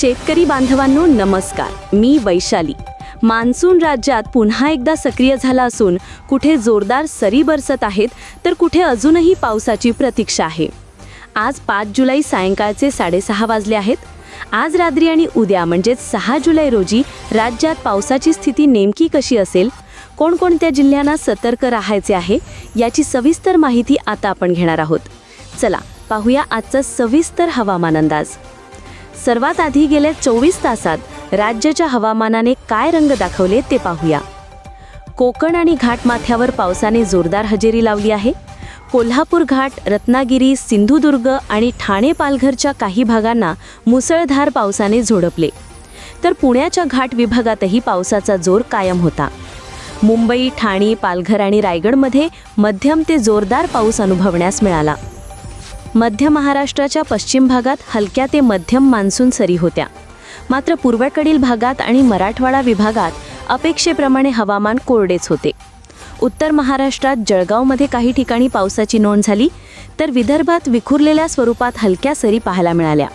शेतकरी बांधवांनो नमस्कार. मी वैशाली. मान्सून राज्यात पुन्हा एकदा सक्रिय झाला असून कुठे जोरदार सरी बरसत आहेत तर कुठे अजूनही पावसाची प्रतीक्षा आहे. आज पाच जुलै सायंकाळचे साडेसहा वाजले आहेत. आज रात्री आणि उद्या म्हणजेच सहा जुलै रोजी राज्यात पावसाची स्थिती नेमकी कशी असेल? कोणकोणत्या जिल्ह्यांना सतर्क राहायचे आहे? याची सविस्तर माहिती आता आपण घेणार आहोत. चला पाहूया आजचा सविस्तर हवामान अंदाज. सर्वात आधी गेल्या चोवीस तासात राज्याच्या हवामानाने काय रंग दाखवले ते पाहूया. कोकण आणि घाटमाथ्यावर पावसाने जोरदार हजेरी लावली आहे. कोल्हापूर घाट रत्नागिरी सिंधुदुर्ग आणि ठाणे पालघरच्या काही भागांना मुसळधार पावसाने झोडपले. तर पुण्याच्या घाट विभागातही पावसाचा जोर कायम होता. मुंबई ठाणे पालघर आणि रायगडमध्ये मध्यम ते जोरदार पाऊस अनुभवण्यास मिळाला. मध्य महाराष्ट्राच्या पश्चिम भागात हलक्या ते मध्यम मान्सून सरी होत्या. मात्र पूर्वेकडील भागात आणि मराठवाडा विभागात अपेक्षेप्रमाणे हवामान कोरडेच होते. उत्तर महाराष्ट्रात जळगावमध्ये काही ठिकाणी पावसाची नोंद झाली तर विदर्भात विखुरलेल्या स्वरूपात हलक्या सरी पाहायला मिळाल्या.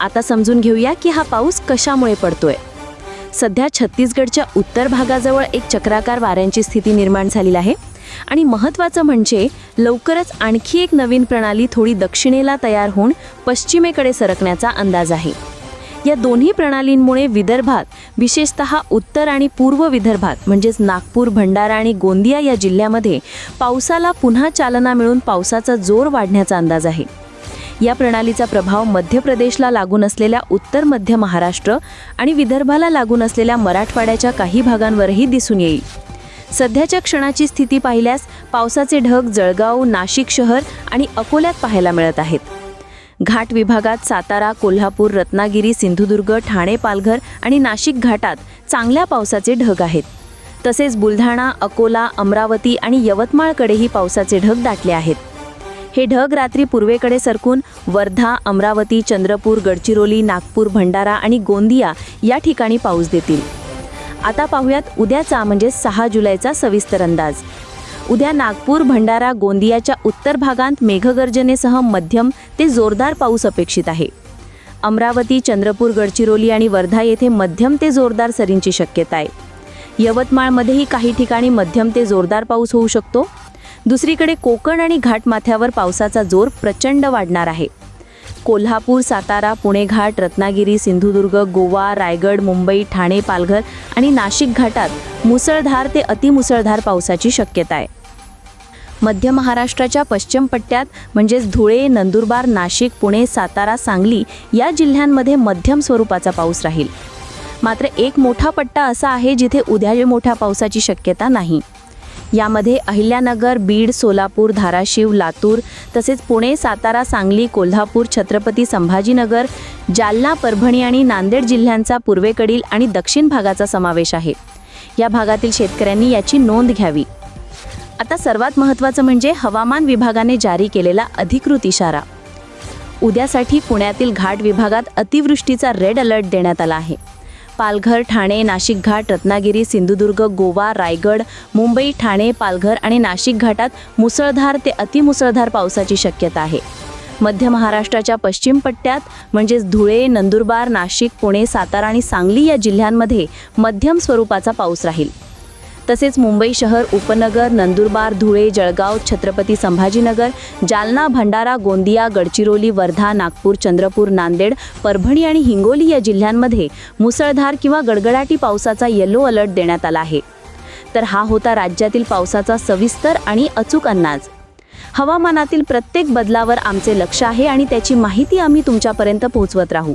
आता समजून घेऊया की हा पाऊस कशामुळे पडतोय. सध्या छत्तीसगडच्या उत्तर भागाजवळ एक चक्राकार वाऱ्यांची स्थिती निर्माण झालेली आहे. आणि महत्त्वाचं म्हणजे लवकरच आणखी एक नवीन प्रणाली थोडी दक्षिणेला तयार होऊन पश्चिमेकडे सरकण्याचा अंदाज आहे. या दोन्ही प्रणालींमुळे विदर्भात विशेषत उत्तर आणि पूर्व विदर्भात म्हणजेच नागपूर भंडारा आणि गोंदिया या जिल्ह्यामध्ये पावसाला पुन्हा चालना मिळून पावसाचा जोर वाढण्याचा अंदाज आहे. या प्रणालीचा प्रभाव मध्य प्रदेशला लागून असलेल्या उत्तर मध्य महाराष्ट्र आणि विदर्भाला लागून असलेल्या मराठवाड्याच्या काही भागांवरही दिसून येईल. सध्याच्या क्षणाची स्थिती पाहिल्यास पावसाचे ढग जळगाव नाशिक शहर आणि अकोल्यात पाहायला मिळत आहेत. घाट विभागात सातारा कोल्हापूर रत्नागिरी सिंधुदुर्ग ठाणे पालघर आणि नाशिक घाटात चांगल्या पावसाचे ढग आहेत. तसेच बुलढाणा अकोला अमरावती आणि यवतमाळकडेही पावसाचे ढग दाटले आहेत. हे ढग रात्री पूर्वेकडे सरकून वर्धा अमरावती चंद्रपूर गडचिरोली नागपूर भंडारा आणि गोंदिया या ठिकाणी पाऊस देतील. आता पाहूयात उद्याचा म्हणजे सहा जुलैचा सविस्तर अंदाज. उद्या नागपूर भंडारा गोंदियाच्या उत्तर भागांत मेघगर्जनेसह मध्यम ते जोरदार पाऊस अपेक्षित आहे. अमरावती चंद्रपूर गडचिरोली आणि वर्धा येथे मध्यम ते जोरदार सरींची शक्यता आहे. यवतमाळमध्येही काही ठिकाणी मध्यम ते जोरदार पाऊस होऊ शकतो. दुसरीकडे कोकण आणि घाटमाथ्यावर पावसाचा जोर प्रचंड वाढणार आहे. कोल्हापूर सातारा पुणे घाट रत्नागिरी सिंधुदुर्ग गोवा रायगड मुंबई ठाणे पालघर आणि नाशिक घाटात मुसळधार ते अतिमुसळधार पावसाची शक्यता आहे. मध्य महाराष्ट्राच्या पश्चिम पट्ट्यात म्हणजेच धुळे नंदुरबार नाशिक पुणे सातारा सांगली या जिल्ह्यांमध्ये मध्यम स्वरूपाचा पाऊस राहील. मात्र एक मोठा पट्टा असा आहे जिथे उद्या मोठ्या पावसाची शक्यता नाही. यामध्ये अहिल्यानगर बीड सोलापूर धाराशिव लातूर तसेच पुणे सातारा सांगली कोल्हापूर छत्रपती संभाजीनगर जालना परभणी आणि नांदेड जिल्ह्यांचा पूर्वेकडील आणि दक्षिण भागाचा समावेश आहे. या भागातील शेतकऱ्यांनी याची नोंद घ्यावी. आता सर्वात महत्त्वाचं म्हणजे हवामान विभागाने जारी केलेला अधिकृत इशारा. उद्यासाठी पुण्यातील घाट विभागात अतिवृष्टीचा रेड अलर्ट देण्यात आला आहे. पालघर ठाणे नाशिक घाट रत्नागिरी सिंधुदुर्ग गोवा रायगड मुंबई ठाणे पालघर आणि नाशिक घाटात मुसळधार ते अतिमुसळधार पावसाची शक्यता आहे. मध्य महाराष्ट्राच्या पश्चिम पट्ट्यात म्हणजेच धुळे नंदुरबार नाशिक पुणे सातारा आणि सांगली या जिल्ह्यांमध्ये मध्यम स्वरूपाचा पाऊस राहील. तसेच मुंबई शहर उपनगर नंदुरबार धुळे जळगाव छत्रपती संभाजीनगर जालना भंडारा गोंदिया गडचिरोली वर्धा नागपूर चंद्रपूर नांदेड परभणी आणि हिंगोली या जिल्ह्यांमध्ये मुसळधार किंवा गडगडाटी पावसाचा येलो अलर्ट देण्यात आला आहे. तर हा होता राज्यातील पावसाचा सविस्तर आणि अचूक अंदाज. हवामानातील प्रत्येक बदलावर आमचे लक्ष आहे आणि त्याची माहिती आम्ही तुमच्यापर्यंत पोहोचवत राहू.